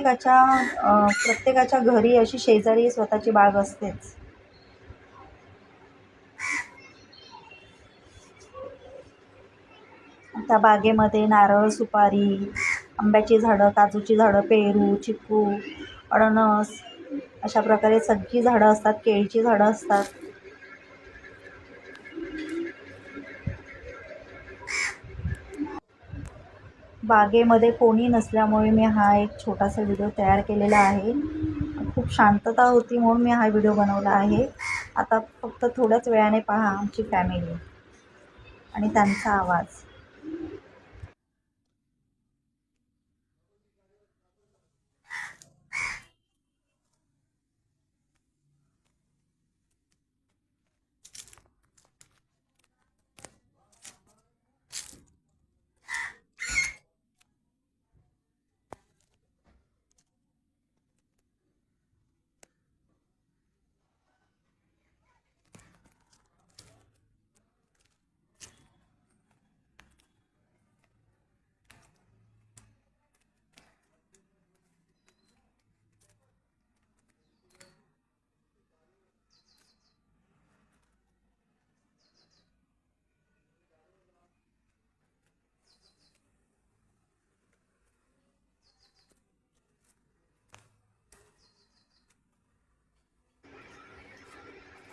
प्रत्येकाच्या प्रत्येकाच्या घरी अशी शेजारी स्वतःची बाग असतेच. त्या बागेमध्ये नारळ सुपारी आंब्याची झाडं काजूची झाडं पेरू चिकू अननस अशा प्रकारे सगळी झाडं असतात केळीची झाडं असतात. बागेमध्ये कोणी नसल्यामुळे मी हा एक छोटासा व्हिडिओ तयार केलेला आहे. खूप शांतता होती म्हणून मी हा व्हिडिओ बनवला आहे. आता फक्त थोड्याच वेळाने पहा आमची फॅमिली आणि त्यांचा आवाज.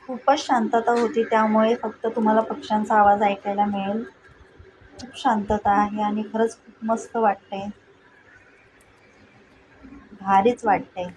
खूपच शांतता होती. त्यामुळे फक्त तुम्हाला पक्ष्यांचा आवाज ऐकायला मिळेल. खूप शांतता आहे आणि खरंच खूप मस्त वाटतंय. भारीच वाटतंय.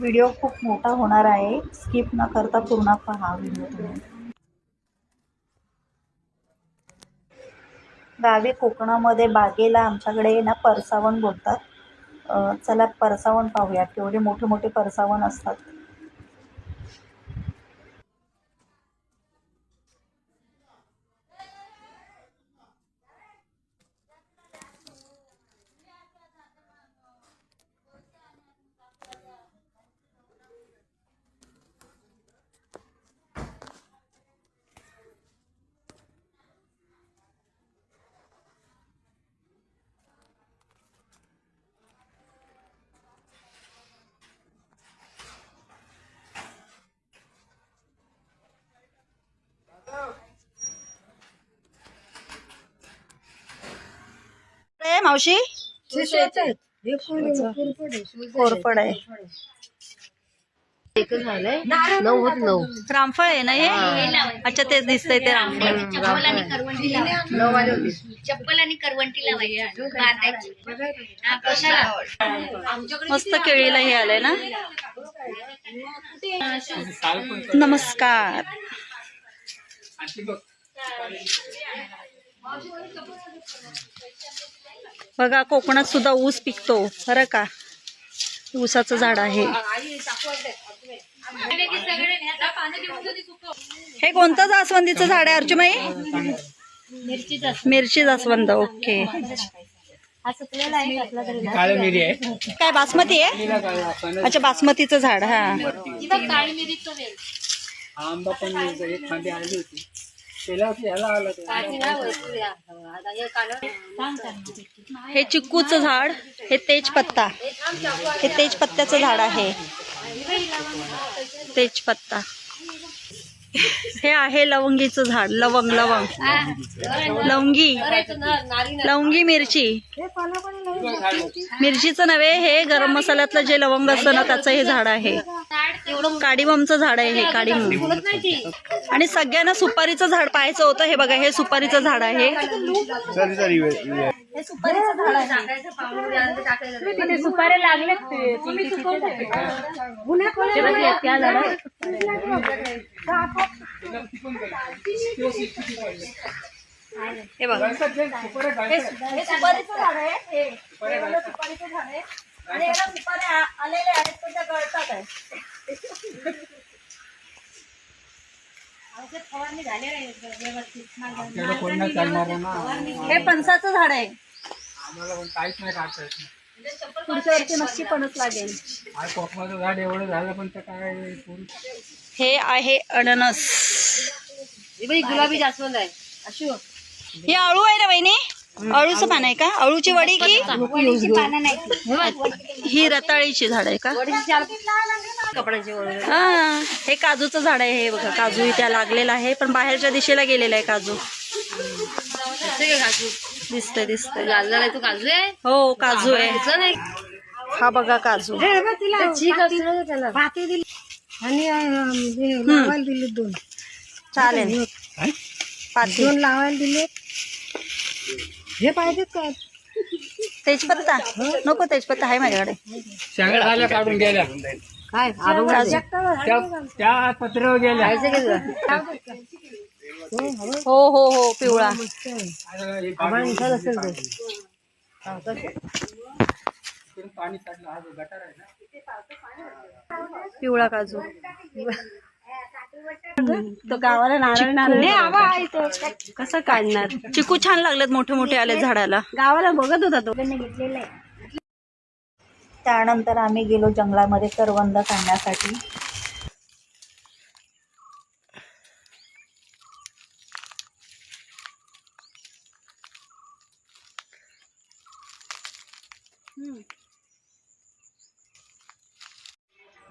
व्हिडिओ खूप मोठा होणार आहे. स्किप न करता पूर्ण पहा व्हिडिओ तुम्ही. गावी कोकणामध्ये बागेला आमच्याकडे ना परसावण बोलतात. चला परसावण पाहूया. केवढे मोठे मोठे परसावण असतात. मावशी? कोरपड आहे? रामफळ आहे ना हे? अच्छा तेच दिसतंय ते रामफळ. चप्पल आणि करवंटी चप्पल आणि करवंटी लावायची हा, मस्त केळीला हे आलंय ना? नमस्कार. बघा कोकणात सुद्धा ऊस पिकतो. खरं का? ऊसाचं झाड आहे. हे कोणतं जास्वंदीचं झाड आहे अर्जुमाई मिरची जास्वंद ओके. काय बासमती आहे? अच्छा बासमतीचं झाड हा. हे चिक्कूचं झाड हे तेजपत्ता. हे तेजपत्त्याचं झाड आहे. तेजपत्ता. हे आहे लवंगीचं झाड लवंग लवंग. लवंगी. लवंगी मिरची. मिरचीचं नव्हे हे गरम मसाल्यातलं जे लवंग असतं ना त्याचं हे झाड आहे. काडीबमचं झाड आहे हे काडीमम. आणि सगळ्यांना सुपारीचं झाड पाहायचं होतं हे बघा हे सुपारीचं झाड आहे. हे सुपारीचं झाड आहे. सुपारे लागले हे बघा. हे हे सुपारीचं झाड आहे. हे हे वालं सुपारीचं झाड आहे. आणि याला सुपाऱ्या आ- आलेल्या आहेत पण त्या गळतात आहे आपल्याला कोण नाही चालणार ना? हे फणसाचं झाड आहे. आम्हाला पण काहीच नाही काढता येत नाही पुढच्या वर्षी नक्की लागेल. कोकमाचं झाड एवढं झालं पण ते काय पूर्ण हे आहे अननस. गुलाबी जास्वंद आहे. अशू. ही अळू आहे ना वहिनी. अळूचं पान आहे का? अळूची वडी की? ही रताळीची झाड आहे का? हा. हे काजूचं झाड आहे हे बघा. काजू इथे लागलेला आहे पण बाहेरच्या दिशेला गेलेला आहे काजू. काजू? दिसतंय दिसतंय. लाल लाल आहे तो काजू आहे? हो काजू आहे. हा बघा काजू. आणि दिले दोन. चालेल. पाती दोन लावायला दिले हे पाहिजेत काय तेजपत्ता. नको तेजपत्ता आहे माझ्याकडे. शेंगा झाल्या काढून गेल्या. काय काजू. त्या त्या पत्र्यावर गेल्या. हो हो हो पिवळा. पाणी काढलं. आज गटार आहे ना. पिवळा काजू. तो गावाला नारळ नारळ कसं काढणार? चिकू छान लागलेत मोठे मोठे आले झाडाला. गावाला बघत होता तो. त्यानंतर आम्ही गेलो जंगलामध्ये करवंद काढण्यासाठी.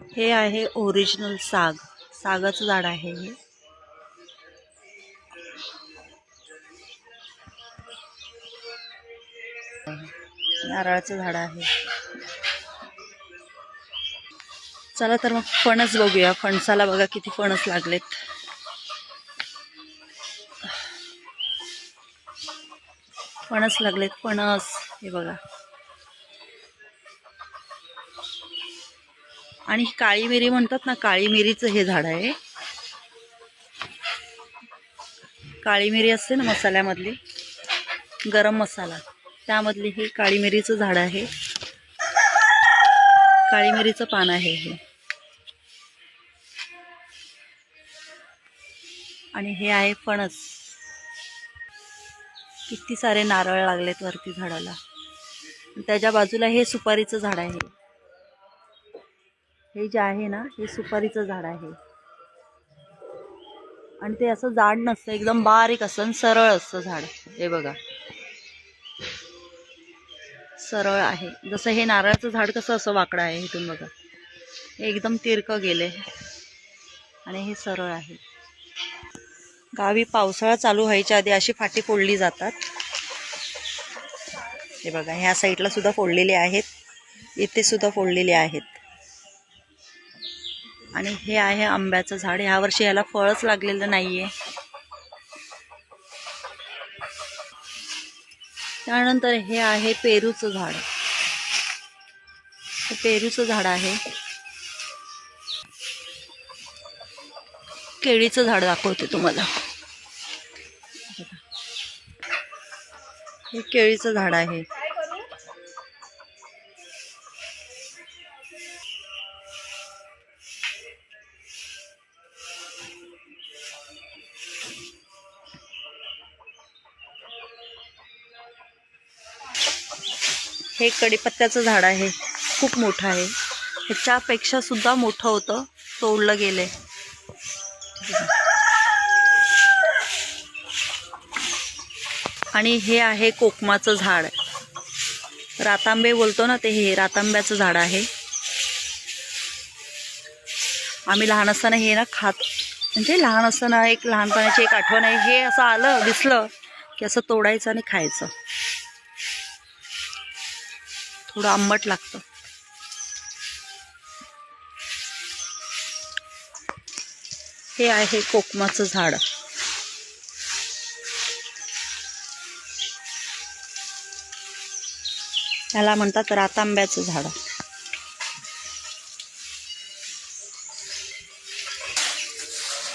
हे आहे ओरिजिनल साग. सागाचं झाड आहे हे. नारळाचं झाड आहे. चला तर मग फणस बघूया. फणसाला बघा किती फणस लागलेत. फणस लागलेत फणस. हे बघा. आणि काळी मिरी म्हणतात ना काळी मिरीचं हे झाड आहे. काळी मिरी असते ना मसाल्यामधली गरम मसाला. त्यामधली हे काळी मिरीचं झाड आहे. काळी मिरीचं पान आहे हे. आणि हे आहे फणस. किती सारे नारळ लागलेत वरती झाडाला. त्याच्या बाजूला हे सुपारीचं झाड आहे. हे जे आहे ना हे सुपारीचं झाड आहे. आणि ते असं जाड नसतं एकदम बारीक असतं आणि सरळ असतं झाड. हे बघा. सरळ आहे. जसं हे नारळाचं झाड कसं असं वाकडं आहे इथून बघा. हे एकदम तिरकं गेले. आणि हे सरळ आहे. गावी पावसाळा चालू व्हायच्या आधी अशी फाटी फोडली जातात. हे बघा ह्या साईडला सुद्धा फोडलेले आहेत. इथे सुद्धा फोडलेले आहेत. आणि हे आहे आंब्याचं झाड. ह्या वर्षी याला फळच लागलेलं नाहीये. त्यानंतर हे आहे पेरूचं झाड. हे पेरूचं झाड आहे. केळीचं झाड दाखवते तुम्हाला. हे केळीचं झाड आहे. हे कडीपत्त्याचं झाड आहे. खूप मोठं आहे. ह्याच्यापेक्षा सुद्धा मोठं होतं. तोडलं गेलंय. आणि हे आहे कोकमाचं झाड. रातांबे बोलतो ना ते हे रातांब्याचं झाड आहे. आम्ही लहान असताना हे ना खात म्हणजे लहान असताना एक लहानपणाची एक आठवण आहे. हे असं आलं दिसलं की असं तोडायचं आणि खायचं. थोडं आंबट लागतं. हे आहे कोकमाचं झाड. त्याला म्हणतात रातांब्याचं झाड.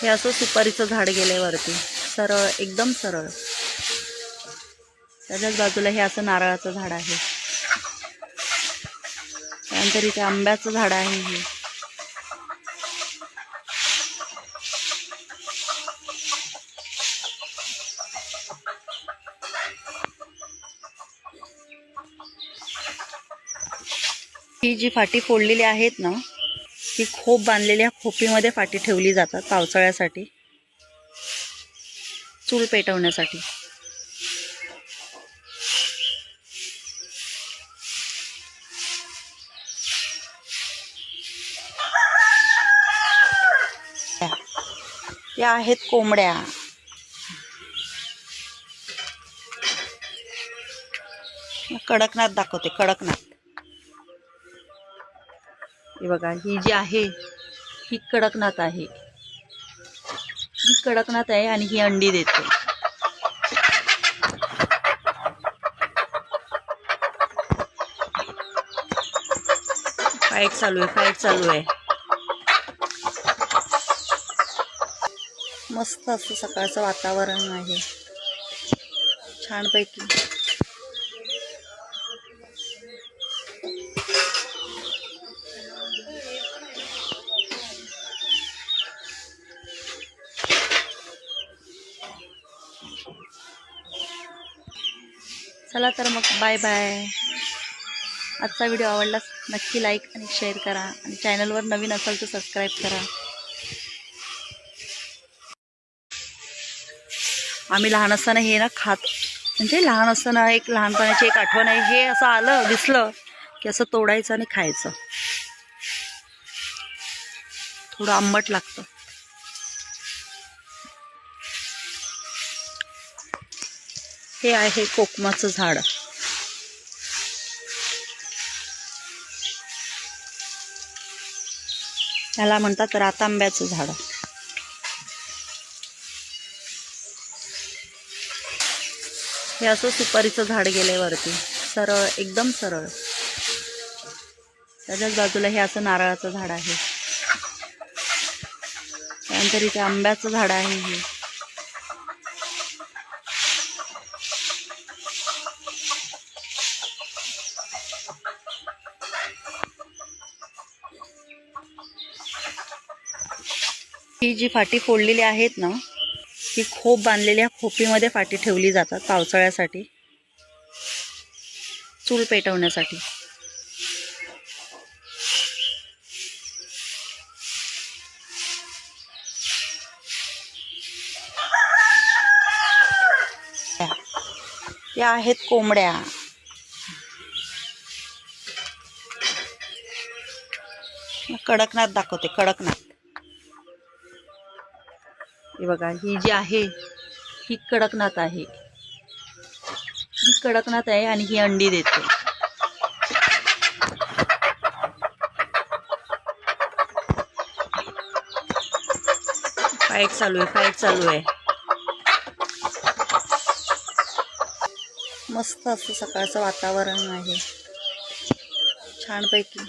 हे असं सुपारीचं झाड गेलंय वरती. सरळ एकदम सरळ. त्याच्याच बाजूला हे असं नारळाचं झाड आहे. त्यानंतर इथे आंब्याचं झाड आहे हे. ही जी फाटी फोडलेली आहेत ना ती खोप बांधलेल्या खोपीमध्ये फाटी ठेवली जातात पावसाळ्यासाठी. चूल पेटवण्यासाठी. या आहेत कोंबड्या. कडकनाथ दाखवते कडकनाथ. हे बघा ही जी आहे ही कडकनाथ आहे. ही कडकनाथ आहे आणि ही अंडी देते. फाईट चालू आहे फाईट चालू आहे. मस्त असं सकाळचं वातावरण आहे. छानपैकी. चला तर मग बाय बाय. आजचा व्हिडिओ आवडलास नक्की लाईक आणि शेअर करा. आणि चॅनलवर नवीन असाल तर सबस्क्राईब करा. आम्ही लहान असताना हे ना खात म्हणजे लहान असताना एक लहानपणाची एक आठवण आहे. हे असं आलं दिसलं की असं तोडायचं आणि खायचं. थोडं आंबट लागतं. हे आहे कोकमाचं झाड. याला म्हणतात रातांब्याचं झाड. हे असं सुपारीचं झाड गेलंय वरती. सरळ एकदम सरळ. त्याच्याच बाजूला हे असं नारळाचं झाड आहे. त्यानंतर इथे आंब्याचं झाड आहे हे. ही जी फाटी फोडलेली आहेत ना ही खोप बांधलेल्या खोपीमध्ये फाटी ठेवली जातात पावसाळ्यासाठी. चूल पेटवण्यासाठी. या आहेत कोंबड्या. कडकनाथ दाखवते कडकनाथ. हे बघा ही जी आहे ही कडकनाथ आहे. ही कडकनाथ आहे आणि ही अंडी देते. फाईट चालू आहे फाईट चालू आहे. मस्त असं सकाळचं वातावरण आहे. छानपैकी.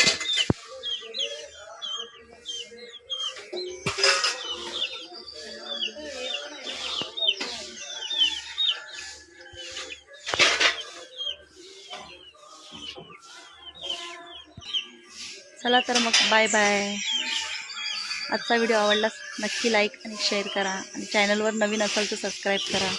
चला तर मग बाय बाय आजचा व्हिडिओ आवडलास नक्की लाईक आणि शेअर करा. आणि चॅनलवर नवीन असाल तर सबस्क्राईब करा.